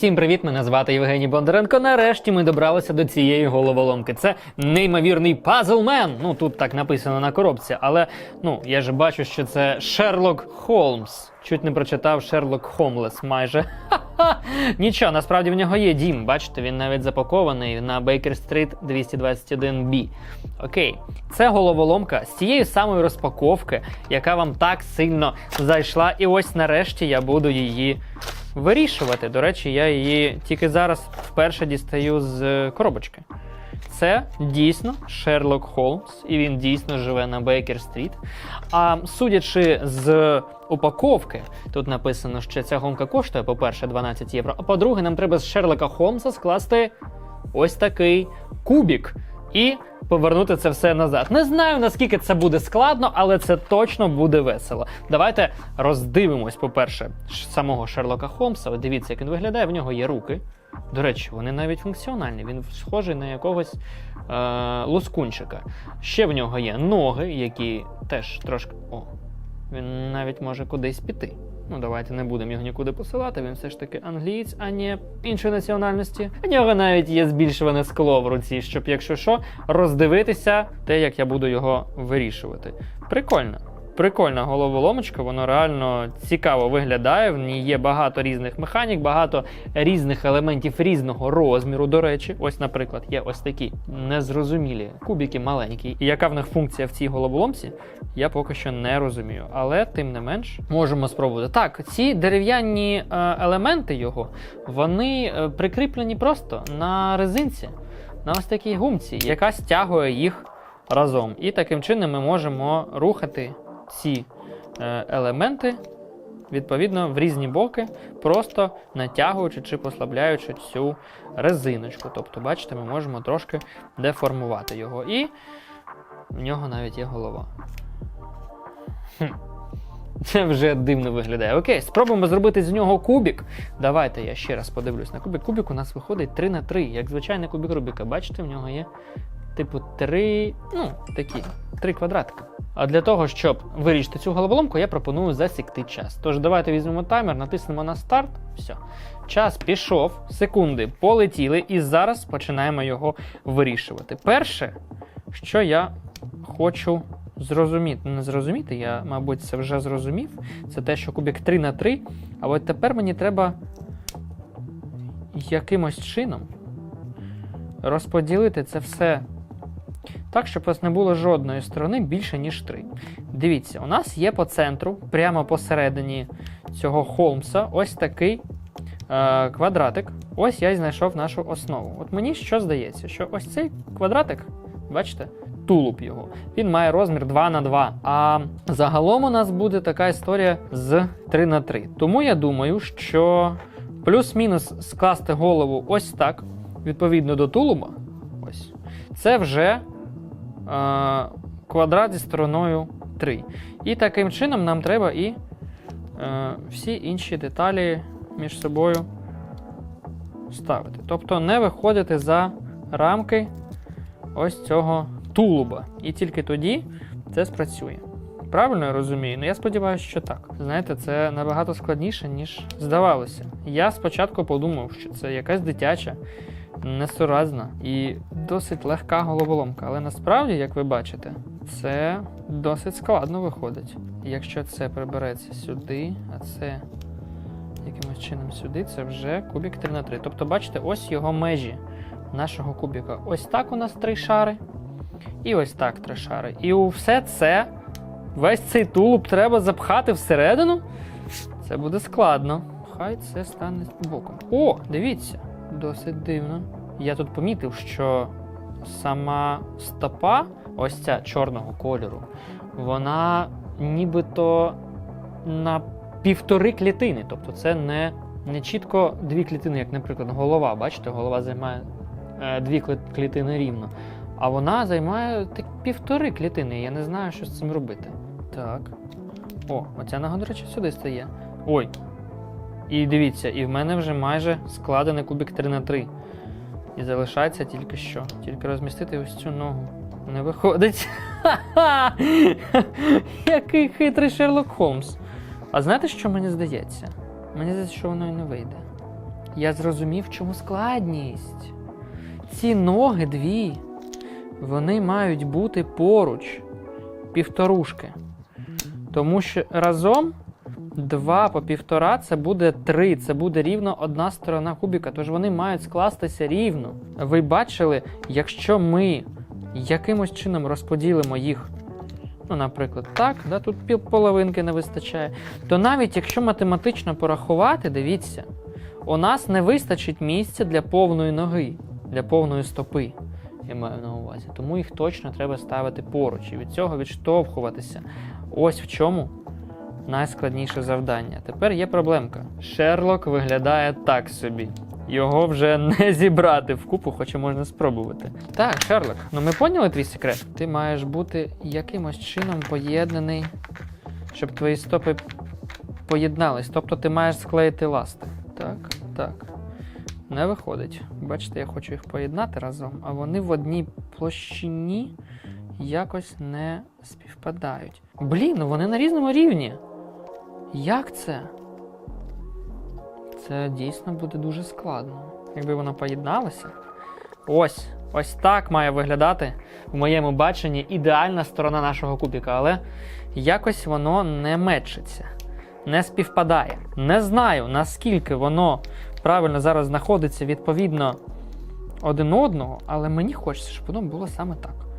Всім привіт! Мене звати Євгеній Бондаренко. Нарешті ми добралися до цієї головоломки. Це неймовірний пазлмен. Ну тут так написано на коробці, але ну я же бачу, що це Шерлок Холмс. Чуть не прочитав Шерлок Хомлес майже. Нічого, насправді в нього є дім. Бачите, він навіть запакований на Бейкер Стріт 221B. Окей, це головоломка з тієї самої розпаковки, яка вам так сильно зайшла. І ось нарешті я буду її вирішувати. До речі, я її тільки зараз вперше дістаю з коробочки. Це дійсно Шерлок Холмс, і він дійсно живе на Бейкер Стріт. А судячи з упаковки, тут написано, що ця гонка коштує, по-перше, 12 євро. А по-друге, нам треба з Шерлока Холмса скласти ось такий кубік і повернути це все назад. Не знаю наскільки це буде складно, але це точно буде весело. Давайте роздивимось, по-перше, самого Шерлока Холмса. От дивіться, як він виглядає. В нього є руки. До речі, вони навіть функціональні. Він схожий на якогось е- лускунчика. Ще в нього є ноги, які теж трошки. О, він навіть може кудись піти. Ну, давайте не будемо його нікуди посилати. Він все ж таки англієць, а не іншої національності. У нього навіть є збільшуване скло в руці, щоб, якщо що, роздивитися те, як я буду його вирішувати. Прикольно. Прикольна головоломочка, воно реально цікаво виглядає. В ній є багато різних механік, багато різних елементів різного розміру. До речі, ось, наприклад, є ось такі незрозумілі кубики маленькі. І яка в них функція в цій головоломці, я поки що не розумію. Але тим не менш можемо спробувати. Так, ці дерев'яні е, елементи його вони е, прикріплені просто на резинці, на ось такій гумці, яка стягує їх разом. І таким чином ми можемо рухати ці е, елементи відповідно в різні боки, просто натягуючи чи послабляючи цю резиночку. Тобто, бачите, ми можемо трошки деформувати його. І в нього навіть є голова. Хм. Це вже дивно виглядає. Окей, спробуємо зробити з нього кубік. Давайте я ще раз подивлюсь на кубік. Кубік у нас виходить 3 на 3, як звичайний кубік Рубіка. Бачите, в нього є типу три, ну, такі, три квадратики. А для того, щоб вирішити цю головоломку, я пропоную засікти час. Тож давайте візьмемо таймер, натиснемо на старт. Все. Час пішов, секунди полетіли, і зараз починаємо його вирішувати. Перше, що я хочу зрозуміти, не зрозуміти, я, мабуть, це вже зрозумів. Це те, що кубік 3 на 3. А от тепер мені треба якимось чином розподілити це все так, щоб вас не було жодної сторони більше, ніж 3. Дивіться, у нас є по центру, прямо посередині цього Холмса, ось такий е, квадратик. Ось я й знайшов нашу основу. От мені що здається, що ось цей квадратик, бачите, тулуб його, він має розмір 2 на 2. А загалом у нас буде така історія з 3 на 3. Тому я думаю, що плюс-мінус скласти голову ось так, відповідно до тулуба. Це вже е, квадрат зі стороною 3. І таким чином нам треба і е, всі інші деталі між собою ставити. Тобто не виходити за рамки ось цього тулуба. І тільки тоді це спрацює. Правильно я розумію? Ну я сподіваюся, що так. Знаєте, це набагато складніше, ніж здавалося. Я спочатку подумав, що це якась дитяча, несуразна і досить легка головоломка. Але насправді, як ви бачите, це досить складно виходить. Якщо це прибереться сюди, а це якимось чином сюди, це вже кубік 3 на 3. Тобто, бачите, ось його межі нашого кубіка. Ось так у нас три шари. І ось так три шари. І у все це, весь цей тулуб треба запхати всередину. Це буде складно. Хай це стане боком. О, дивіться, досить дивно. Я тут помітив, що сама стопа, ось ця чорного кольору, вона нібито на півтори клітини. Тобто це не, не чітко дві клітини, як, наприклад, голова. Бачите, голова займає е, дві клітини рівно. А вона займає так півтори клітини. Я не знаю, що з цим робити. Так. О, оця нога, до речі, сюди стає. Ой. І дивіться, і в мене вже майже складений кубик 3 на 3. І залишається тільки що. Тільки розмістити ось цю ногу. Не виходить. Ха-ха! Який хитрий Шерлок Холмс. А знаєте, що мені здається? Мені здається, що воно і не вийде. Я зрозумів, в чому складність. Ці ноги дві, вони мають бути поруч, півторушки. Тому що разом два по півтора це буде три, це буде рівно одна сторона кубіка, тож вони мають скластися рівно. Ви бачили, якщо ми якимось чином розподілимо їх, ну, наприклад, так, да, тут пів половинки не вистачає, то навіть якщо математично порахувати, дивіться, у нас не вистачить місця для повної ноги, для повної стопи. Я маю на увазі. Тому їх точно треба ставити поруч і від цього відштовхуватися. Ось в чому найскладніше завдання. Тепер є проблемка. Шерлок виглядає так собі. Його вже не зібрати в купу, хоча можна спробувати. Так, Шерлок, ну ми поняли твій секрет? Ти маєш бути якимось чином поєднаний, щоб твої стопи поєднались. Тобто ти маєш склеїти ласти. Так, так. Не виходить. Бачите, я хочу їх поєднати разом, а вони в одній площині якось не співпадають. Блін, ну вони на різному рівні. Як це? Це дійсно буде дуже складно. Якби воно поєдналося. Ось, ось так має виглядати в моєму баченні ідеальна сторона нашого кубіка, але якось воно не мечиться, не співпадає. Не знаю, наскільки воно правильно зараз знаходиться відповідно один одного, але мені хочеться, щоб воно було саме так.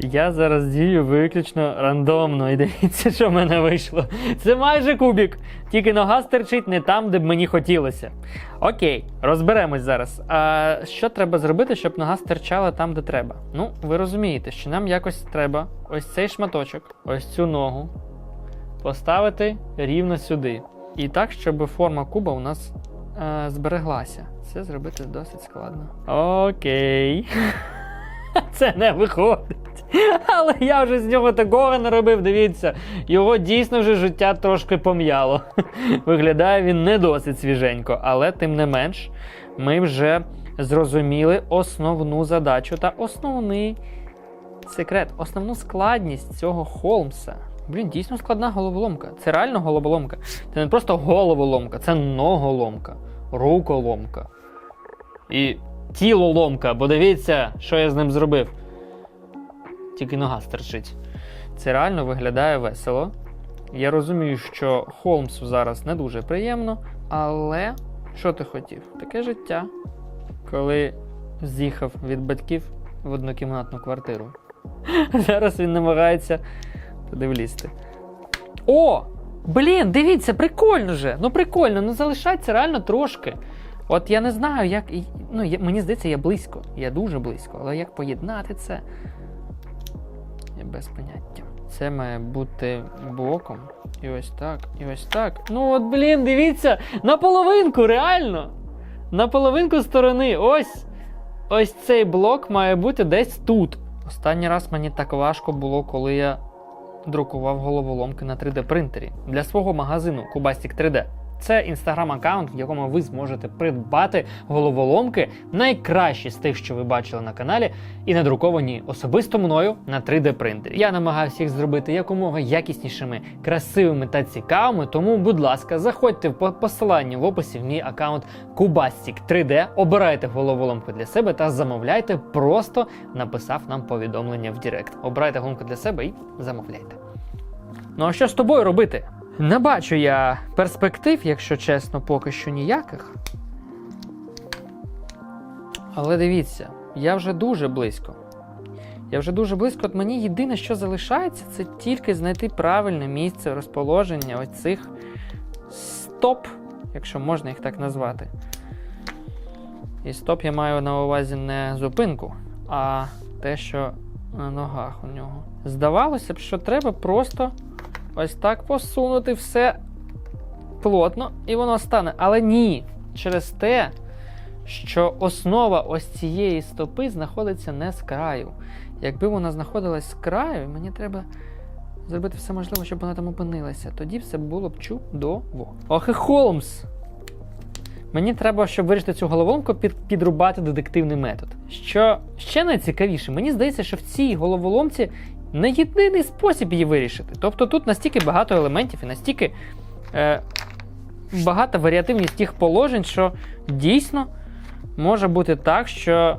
Я зараз дію виключно рандомно, і дивіться, що в мене вийшло. Це майже кубік, тільки нога стерчить не там, де б мені хотілося. Окей, розберемось зараз. А що треба зробити, щоб нога стирчала там, де треба? Ну, ви розумієте, що нам якось треба ось цей шматочок, ось цю ногу поставити рівно сюди. І так, щоб форма куба у нас е, збереглася. Це зробити досить складно. Окей. Це не виходить. Але я вже з нього такого не робив. Дивіться, його дійсно вже життя трошки пом'яло. Виглядає він не досить свіженько, але тим не менш, ми вже зрозуміли основну задачу та основний секрет, основну складність цього Холмса. Блін, дійсно складна головоломка. Це реально головоломка. Це не просто головоломка, це ноголомка, руколомка. І тілоломка, бо дивіться, що я з ним зробив. Тільки нога стерчить. Це реально виглядає весело. Я розумію, що Холмсу зараз не дуже приємно, але що ти хотів? Таке життя, коли з'їхав від батьків в однокімнатну квартиру. Зараз він намагається туди влізти. О! Блін, дивіться, прикольно же! Ну прикольно, ну залишається реально трошки. От я не знаю, як. Ну, я, мені здається, я близько. Я дуже близько, але як поєднати це? Без поняття. Це має бути боком. І ось так, і ось так. Ну от, блін, дивіться, на половинку, реально. На половинку сторони. Ось. Ось цей блок має бути десь тут. Останній раз мені так важко було, коли я друкував головоломки на 3D принтері для свого магазину Cubastic 3D. Це інстаграм-аккаунт, в якому ви зможете придбати головоломки, найкращі з тих, що ви бачили на каналі, і надруковані особисто мною на 3D принтері. Я намагався їх зробити якомога якіснішими, красивими та цікавими. Тому, будь ласка, заходьте по посиланню в описі в мій аккаунт Cubastic 3D, обирайте головоломку для себе та замовляйте, просто написав нам повідомлення в Директ. Обирайте головоломку для себе і замовляйте. Ну а що з тобою робити? Не бачу я перспектив, якщо чесно, поки що ніяких. Але дивіться, я вже дуже близько. Я вже дуже близько. От мені єдине, що залишається, це тільки знайти правильне місце розположення ось цих стоп, якщо можна їх так назвати. І стоп я маю на увазі не зупинку, а те, що на ногах у нього. Здавалося б, що треба просто ось так посунути все плотно, і воно стане. Але ні, через те, що основа ось цієї стопи знаходиться не з краю. Якби вона знаходилась з краю, мені треба зробити все можливе, щоб вона там опинилася. Тоді все було б чудово. Ох і Холмс! Мені треба, щоб вирішити цю головоломку, під, підрубати детективний метод. Що ще найцікавіше, мені здається, що в цій головоломці не єдиний спосіб її вирішити. Тобто тут настільки багато елементів і настільки е, багата варіативність тих положень, що дійсно може бути так, що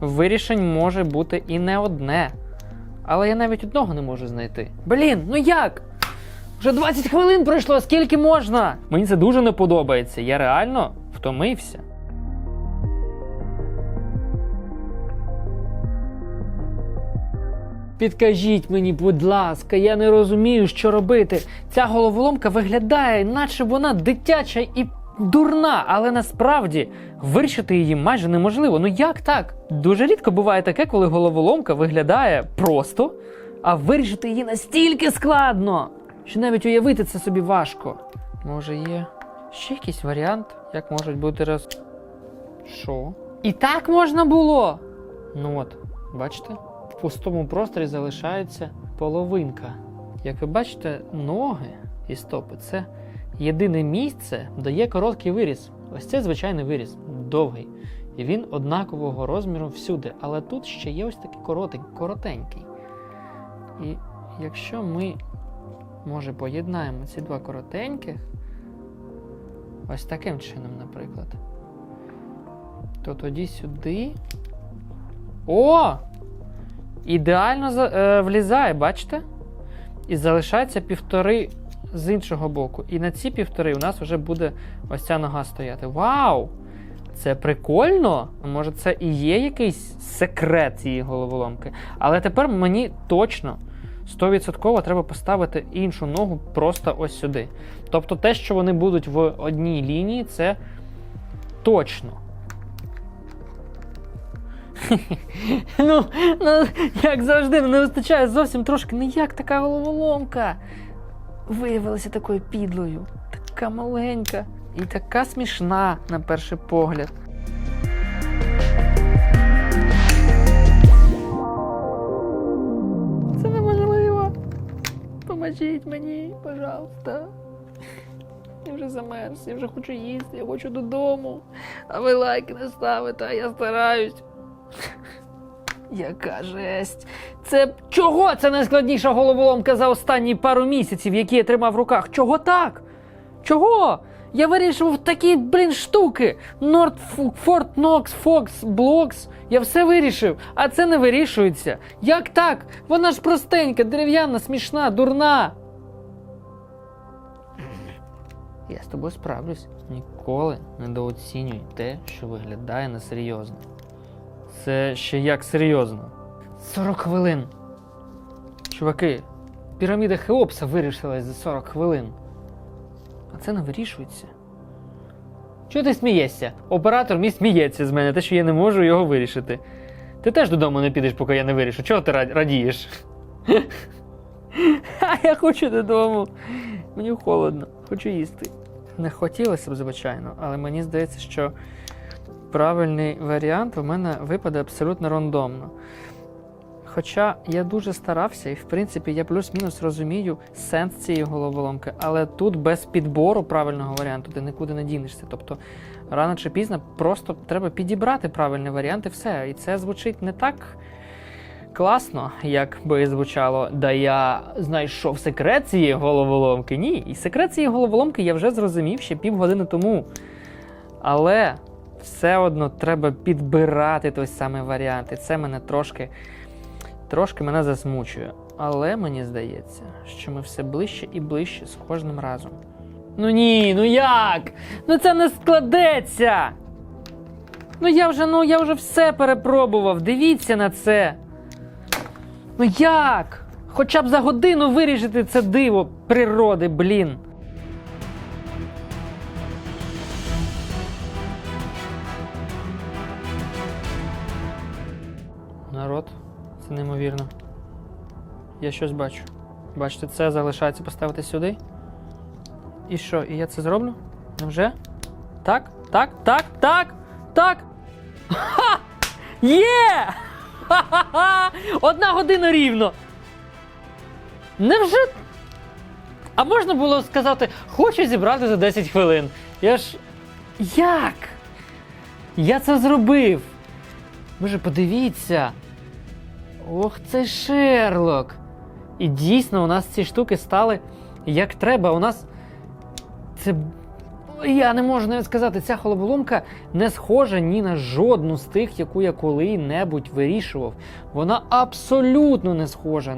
вирішень може бути і не одне. Але я навіть одного не можу знайти. Блін, ну як? Вже 20 хвилин пройшло, скільки можна? Мені це дуже не подобається. Я реально втомився. Підкажіть мені, будь ласка, я не розумію, що робити. Ця головоломка виглядає, наче вона дитяча і дурна, але насправді вирішити її майже неможливо. Ну як так? Дуже рідко буває таке, коли головоломка виглядає просто, а вирішити її настільки складно, що навіть уявити це собі важко. Може, є ще якийсь варіант, як можуть бути роз. Що? І так можна було. Ну от, бачите? В пустому просторі залишається половинка. Як ви бачите, ноги і стопи це єдине місце, де є короткий виріз. Ось це звичайний виріз, довгий. І він однакового розміру всюди. Але тут ще є ось такий коротень, коротенький. І якщо ми, може, поєднаємо ці два коротеньких, ось таким чином, наприклад, то тоді сюди. О! Ідеально е, влізає, бачите? І залишається півтори з іншого боку. І на ці півтори у нас вже буде ось ця нога стояти. Вау! Це прикольно! Може, це і є якийсь секрет цієї головоломки. Але тепер мені точно 100% треба поставити іншу ногу просто ось сюди. Тобто те, що вони будуть в одній лінії, це точно. Ну, ну, як завжди, не вистачає зовсім трошки. Ну як така головоломка? Виявилася такою підлою, така маленька і така смішна на перший погляд. Це неможливо. Поможіть мені, пожалуйста. Я вже замерз, я вже хочу їсти, я хочу додому. А ви лайки не ставите, а я стараюсь. Яка жесть. Це чого це найскладніша головоломка за останні пару місяців, які я тримав в руках? Чого так? Чого? Я вирішив такі, блін, штуки. Норд, Форт, Нокс, Фокс, Блокс. Я все вирішив, а це не вирішується. Як так? Вона ж простенька, дерев'яна, смішна, дурна. Я з тобою справлюсь. Ніколи недооцінюй те, що виглядає несерйозно. Це ще як серйозно. 40 хвилин. Чуваки, піраміда Хеопса вирішилась за 40 хвилин. А це не вирішується. Чого ти смієшся? Оператор мій сміється з мене, те, що я не можу його вирішити. Ти теж додому не підеш, поки я не вирішу. Чого ти радієш? А я хочу додому. Мені холодно, хочу їсти. Не хотілося б, звичайно, але мені здається, що правильний варіант у мене випаде абсолютно рандомно. Хоча я дуже старався, і в принципі я плюс-мінус розумію сенс цієї головоломки, але тут без підбору правильного варіанту ти нікуди не дінешся. Тобто рано чи пізно просто треба підібрати правильний варіант і все. І це звучить не так класно, як би звучало, да я знайшов секрет цієї головоломки. Ні, і секрет цієї головоломки я вже зрозумів ще півгодини тому. Але все одно треба підбирати той самий варіант. І це мене трошки, трошки мене засмучує. Але мені здається, що ми все ближче і ближче з кожним разом. Ну ні, ну як? Ну це не складеться. Ну я вже, ну я вже все перепробував. Дивіться на це. Ну як? Хоча б за годину вирішити це диво природи, блін. Неймовірно. Я щось бачу. Бачите, це залишається поставити сюди. І що? І я це зроблю? Невже? Так, так, так, так, так. Ха! Є! Ха-ха-ха! Одна година рівно. Невже? А можна було сказати, хочу зібрати за 10 хвилин. Я ж. Як? Я це зробив. Боже, подивіться. Ох, це Шерлок. І дійсно, у нас ці штуки стали як треба. У нас Це. Я не можу навіть сказати, ця головоломка не схожа ні на жодну з тих, яку я коли-небудь вирішував. Вона абсолютно не схожа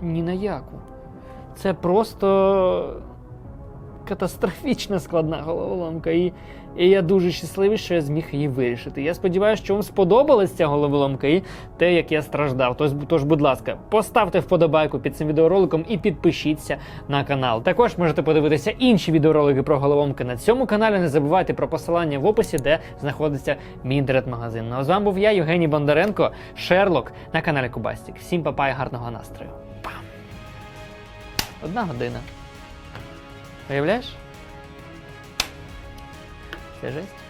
ні на яку. Це просто катастрофічно складна головоломка. І, і я дуже щасливий, що я зміг її вирішити. Я сподіваюся, що вам сподобалась ця головоломка і те, як я страждав. Тож, тож, будь ласка, поставте вподобайку під цим відеороликом і підпишіться на канал. Також можете подивитися інші відеоролики про головоломки на цьому каналі. Не забувайте про посилання в описі, де знаходиться мій інтернет-магазин. Ну а з вами був я, Євгеній Бондаренко, Шерлок на каналі Кубастік. Всім папа і гарного настрою. Одна година. Уявляєш? Це жесть.